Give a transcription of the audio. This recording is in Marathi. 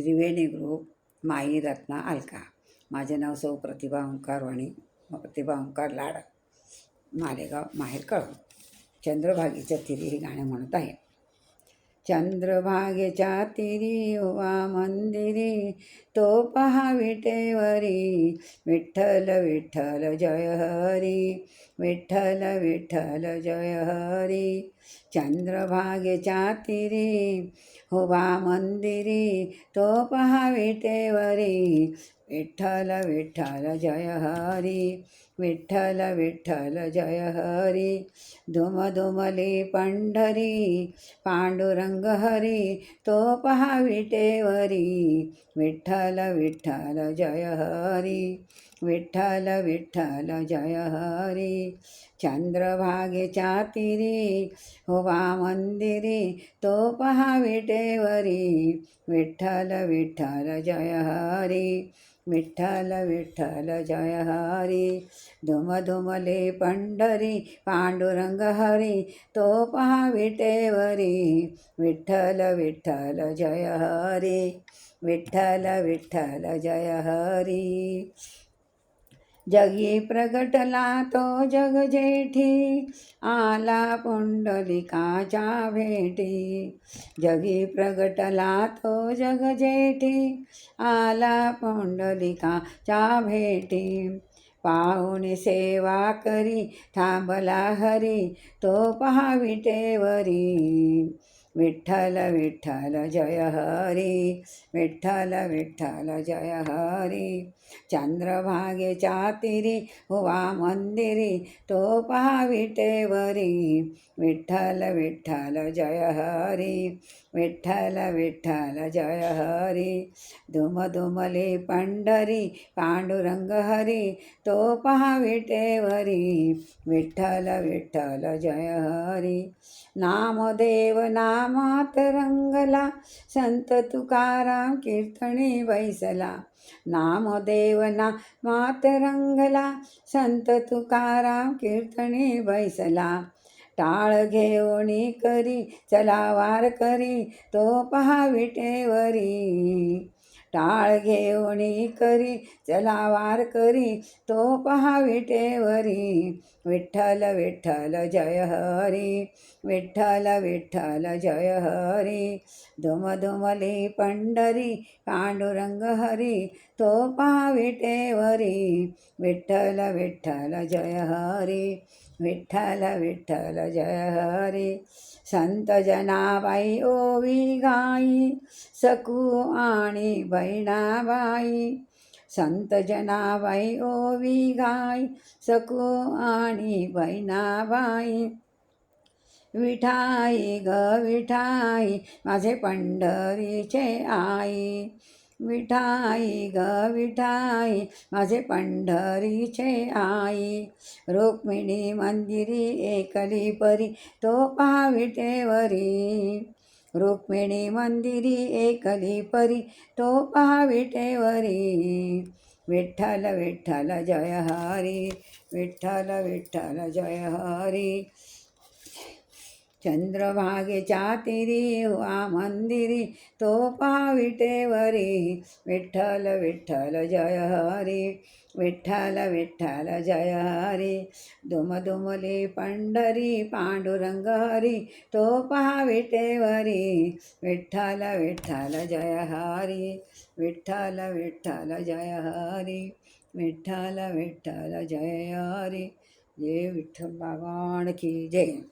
त्रिवेणी ग्रुप माई रत्ना अलका. माझे नाव सौ प्रतिभा ओंकार वाणी प्रतिभा ओंकार लाड. मालेगाव माहेर कळव चंद्रभागीचं तिरी हे गाणं म्हणत आहे. चंद्रभागेच्या तिरी उवा मंदिरी तो पहा विटेवरी विठ्ठल विठ्ठल जय हरी विठ्ठल विठ्ठल जय हरी चंद्रभागेच्या तिरी हुबा मंदिरी तो पहा विटेवरी विठ्ठल विठ्ठल जय हरी विठ्ठल विठ्ठल जय हरी धुम धुमली पंढरी पांडुरंग हरी तो पहा विटेवरी विठ्ठल विठ्ठल जय हरी. विठ्ठल विठ्ठल जय हरे। चंद्रभागेच्या तिरी होवा मंदिरी तो पहा विटेवरी। विठ्ठल विठ्ठल जय हरे। विठ्ठल विठ्ठल जय हरी। धुम धुमले पंढरी पांडुरंग हरी तो पहा विटेवरी। विठ्ठल विठ्ठल जय हरी। विठ्ठल विठ्ठल जय हरी। जगी प्रगटला तो जग जेठी आला पुंडलिकाच्या भेटी. जगी प्रगटला तो जग जेठी आला पुंडलिकाच्या भेटी. पाहुणे सेवा करी थांबला हरी तो पहा विटेवरी विठ्ठल विठ्ठल जय हरी. विठ्ठल विठ्ठल जय हरी. चंद्रभागेच्या चातिरी हुवा मंदिरी तो पहा विटेवरी. विठ्ठल विठ्ठल जय हरी. विठ्ठल विठ्ठल जय हरी. धुम धुमले पंढरी पांडुरंग हरी तो पहा विटेवरी. विठ्ठल विठ्ठल जय हरी. नामदेव नामात रंगला संत तुकाराम कीर्तने बैसला नामदेवना नामात रंगला संत तुकाराम कीर्तने बैसला टाळ घेऊणी करी चला वार करी तो पहा विटेवरी. टाळ घेऊनी करी चला वार करी तो पहा विटेवरी विठ्ठल विठ्ठल जय हरी. विठ्ठल विठ्ठल जय हरी. धुम धुमली पंढरी पांडुरंग हरी. तो पहा विटेवरी विठ्ठल विठ्ठल जय हरी. विठ्ठल विठ्ठल जय हरी. संत जनाबाई ओवी गाई सकू आणि वैणाबाई संत जनाबाई ओवी गाय सकू आणि बहिणाबाई विठाई ग विठाई माझे पंढरीचे आई. विठाई ग विठाई माझे पंढरीचे आई. रुक्मिणी मंदिरी एकली परी तो पाविटेवरी. रुक्मिणी मंदिरी एकली परी तो पहा विटेवरी विठ्ठल विठ्ठल जय हरी विठ्ठल विठ्ठल जय हरी. चंद्रभागेच्या तिरी वा मंदिरी तो पहा विटेवरी विठ्ठल विठ्ठल जय हरी। विठ्ठल विठ्ठल जय हरी। दुमदुमली पंढरी पांडुरंग हरी। तो पहा विटेवरी विठ्ठल विठ्ठल जय हरी। विठ्ठल विठ्ठल जय हरी। विठ्ठल विठ्ठल जय हरी। जय विठ्ठल भगवान की जय।